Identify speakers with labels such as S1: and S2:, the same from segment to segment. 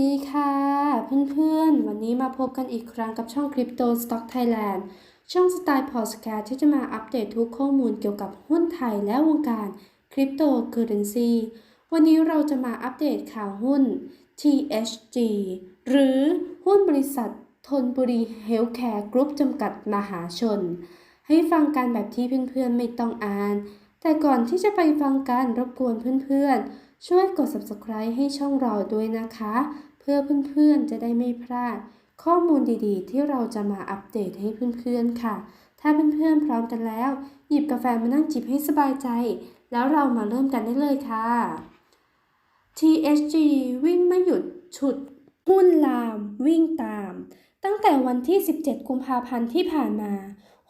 S1: ดีค่ะ เพื่อนๆ วันนี้มาพบกันอีกครั้งกับช่อง Crypto Stock Thailand ช่องสไตล์พอดแคสต์ที่จะมาอัปเดตทุกข้อมูลเกี่ยวกับหุ้นไทยและวงการคริปโตเคอเรนซีวันนี้เราจะมาอัปเดตข่าวหุ้น THG หรือหุ้นบริษัททนบุรีเฮลท์แคร์กรุ๊ปจำกัดมหาชน ให้ฟังกันแบบที่เพื่อนๆไม่ต้องอ่าน แต่ก่อนที่จะไปฟังกันรบกวนเพื่อนๆ ช่วยกด subscribe ให้ช่องเราด้วยนะคะ เพื่อเพื่อนๆจะได้ไม่พลาด ข้อมูลดีๆ ที่เราจะมาอัปเดตให้เพื่อนๆค่ะ ถ้าเพื่อนๆพร้อมกันแล้ว หยิบกาแฟมานั่งจิบให้สบายใจ แล้วเรามาเริ่มกันได้เลยค่ะ THG วิ่งไม่หยุดฉุดหุ้นลาม วิ่งตาม ตั้งแต่วันที่ 17 กุมภาพันธ์ที่ผ่านมา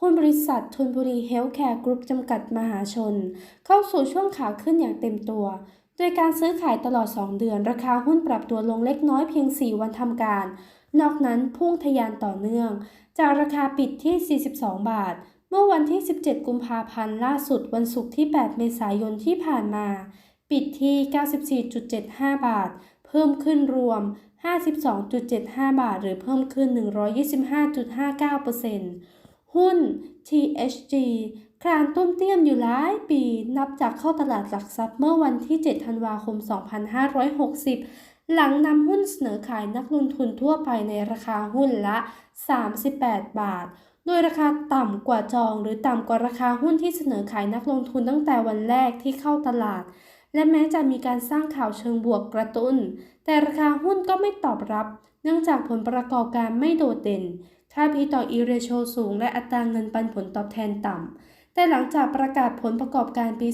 S1: หุ้นบริษัททุนบุรีเฮลท์แคร์กรุ๊ปจำกัดมหาชน เข้าสู่ช่วงขาขึ้นอย่างเต็มตัว โดยการซื้อขายตลอด 2 เดือน ราคาหุ้นปรับตัวลงเล็กน้อยเพียง 4 วันทำการ นอกนั้นพุ่งทะยานต่อเนื่อง จากราคาปิดที่ 42 บาท เมื่อวันที่ 17 กุมภาพันธ์ล่าสุดวันศุกร์ที่ 8 เมษายนที่ผ่านมา ปิดที่ 94.75 บาท เพิ่มขึ้นรวม 52.75 บาท หรือเพิ่มขึ้น 125.59%หุ้น THG คลานตุ้มเตี้ยมอยู่หลายปีนับจากเข้าตลาดหลักทรัพย์เมื่อวันที่ 7 ธันวาคม 2560 หลังนำหุ้นเสนอขายนักลงทุนทั่วไปในราคาหุ้นละ 38 บาท โดยราคาต่ำกว่าจอง หรือต่ำกว่าราคาหุ้นที่เสนอขายนักลงทุนตั้งแต่วันแรกที่เข้าตลาด และแม้จะมีการสร้างข่าวเชิงบวกกระตุ้น แต่ราคาหุ้นก็ไม่ตอบรับ เนื่องจากผลประกอบการไม่โดดเด่น ค่า P ต่อ E ratio สูง และอัตราเงินปันผลตอบแทนต่ำ แต่หลังจากประกาศผลประกอบการปี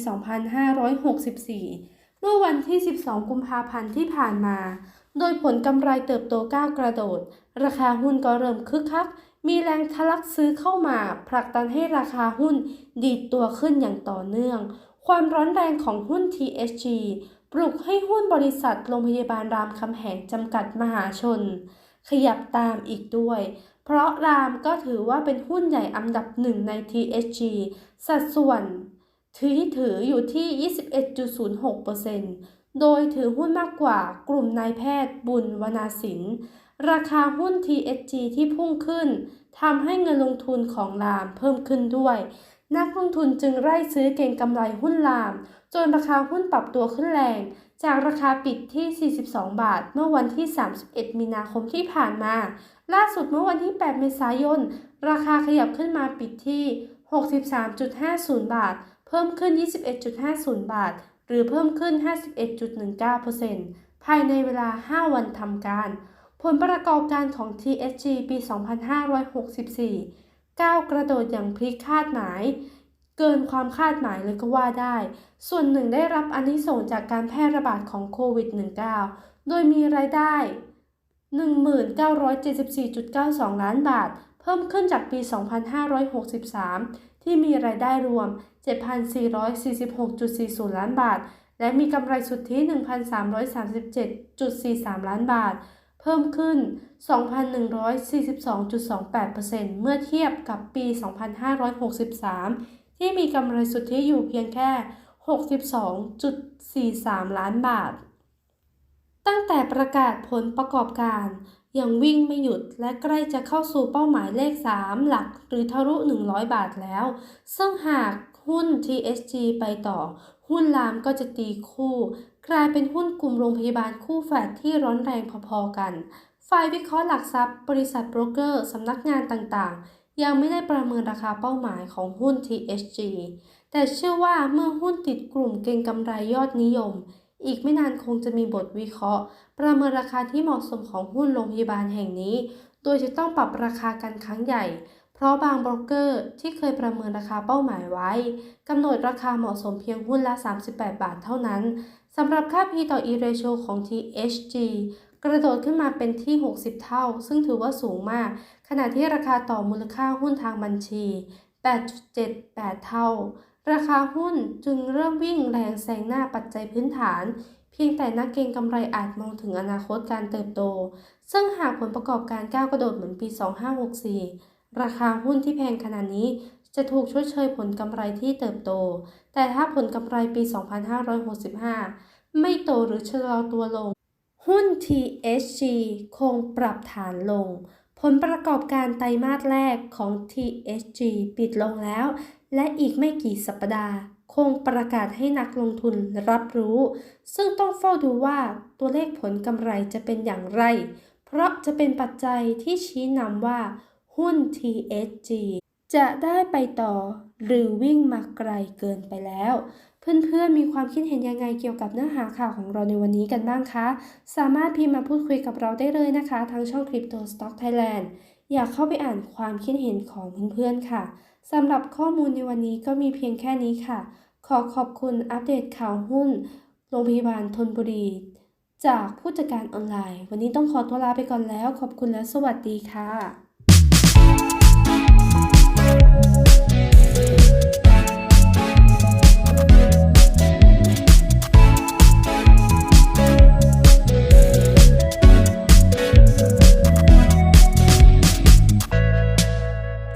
S1: 2564 เมื่อวันที่ 12 กุมภาพันธ์ที่ผ่านมา โดยผลกำไรเติบโตก้าวกระโดด ราคาหุ้นก็เริ่มคึกคัก มีแรงทะลักซื้อเข้ามา ผลักดันให้ราคาหุ้นดีดตัวขึ้นอย่างต่อเนื่อง ความร้อนแรงของหุ้น THG ปลุกให้หุ้นบริษัทโรงพยาบาลรามคำแหงจำกัดมหาชน ขยับตามอีกด้วย เพราะรามก็ถือว่าเป็นหุ้นใหญ่อันดับหนึ่งใน THG สัดส่วนที่ถืออยู่ที่ 21.06%โดยถือหุ้นมากกว่ากลุ่มนายแพทย์บุญวนาสิน ราคาหุ้น THG ที่พุ่งขึ้นทำให้เงินลงทุนของรามเพิ่มขึ้นด้วย นักลงทุนจึงไล่ซื้อเก็งกำไรหุ้นราม จนราคาหุ้นปรับตัวขึ้นแรง จากราคาปิดที่ 42 บาท เมื่อวันที่ 31 มีนาคมที่ผ่านมา ล่าสุดเมื่อวันที่ 8 เมษายน ราคาขยับขึ้นมาปิดที่ 63.50 บาท เพิ่มขึ้น 21.50 บาท หรือเพิ่มขึ้น 51.19%ภายในเวลา 5 วันทำการ ผลประกอบการของ TSG ปี 2564 ก้าวกระโดดอย่างพลิกคาดหมาย เกินความคาดหมายเลยก็ว่าได้ ส่วนหนึ่งได้รับอานิสงจากการแพร่ระบาดของโควิด -19 โดยมีรายได้ 1974.92 ล้านบาท เพิ่มขึ้นจากปี 2563 ที่มีรายได้รวม 7,446.40 ล้านบาท และมีกำไรสุทธิ 1,337.43 ล้านบาท เพิ่มขึ้น 2,142.28%เมื่อเทียบกับปี 2563 ที่มีกำไรสุทธิอยู่เพียงแค่ 62.43 ล้านบาท ตั้งแต่ประกาศผลประกอบการยังวิ่งไม่หยุดและใกล้จะเข้าสู่เป้าหมายเลข 3 หลักหรือทะลุ 100 บาทแล้ว ซึ่งหากหุ้น TSG ไปต่อ หุ้นรามก็จะตีคู่ กลายเป็นหุ้นกลุ่มโรงพยาบาลคู่แฝดที่ร้อนแรงพอๆกัน ฝ่ายวิเคราะห์หลักทรัพย์ บริษัทโบรกเกอร์ สำนักงานต่างๆ ยังไม่ได้ประเมินราคาเป้าหมายของหุ้น THG แต่เชื่อว่าเมื่อหุ้นติดกลุ่มเก็งกำไรยอดนิยม อีกไม่นานคงจะมีบทวิเคราะห์ ประเมินราคาที่เหมาะสมของหุ้นโรงพยาบาลแห่งนี้ โดยจะต้องปรับราคากันครั้งใหญ่ เพราะบางบรกเกอร์ที่เคยประเมินราคาเป้าหมายไว้กำหนดราคาเหมาะสมเพียงหุ้นละ 38 บาทเท่านั้นสำหรับค่า P ต่อ E ratio ของ THG กระโดดขึ้นมาเป็นที่ 60 เท่า ซึ่งถือว่าสูงมาก ขณะที่ราคาต่อมูลค่าหุ้นทางบัญชี 8.78 เท่า ราคาหุ้นจึงเริ่มวิ่งแรงแซงหน้าปัจจัยพื้นฐาน เพียงแต่นักเก็งกำไรอาจมองถึงอนาคตการเติบโต ซึ่งหากผลประกอบการก้าวกระโดดเหมือนปี 2564 ราคาหุ้นที่แพงขนาดนี้จะถูกชดเชยผลกำไรที่เติบโต แต่ถ้าผลกำไรปี 2565 ไม่โตหรือชะลอตัวลง หุ้น THG คงปรับฐานลง ผลประกอบการไตรมาสแรกของ THG ปิดลงแล้ว และอีกไม่กี่สัปดาห์ คงประกาศให้นักลงทุนรับรู้ ซึ่งต้องเฝ้าดูว่าตัวเลขผลกำไรจะเป็นอย่างไร เพราะจะเป็นปัจจัยที่ชี้นำว่า หุ้น THG จะได้ไปต่อหรือวิ่งมาไกลเกินไปแล้ว เพื่อนๆ มีความคิดเห็นยังไงเกี่ยวกับเนื้อหาข่าวของเราในวันนี้กันบ้างคะ สามารถพิมพ์มาพูดคุยกับเราได้เลยนะคะ ทางช่อง Crypto Stock Thailand อยากเข้าไปอ่านความคิดเห็นของเพื่อนๆ ค่ะ สำหรับข้อมูลในวันนี้ก็มีเพียงแค่นี้ค่ะ ขอขอบคุณอัปเดตข่าวหุ้น โรงพยาบาลธนบุรี จากผู้จัดการออนไลน์ วันนี้ต้องขอตัวลาไปก่อนแล้ว ขอบคุณและสวัสดีค่ะ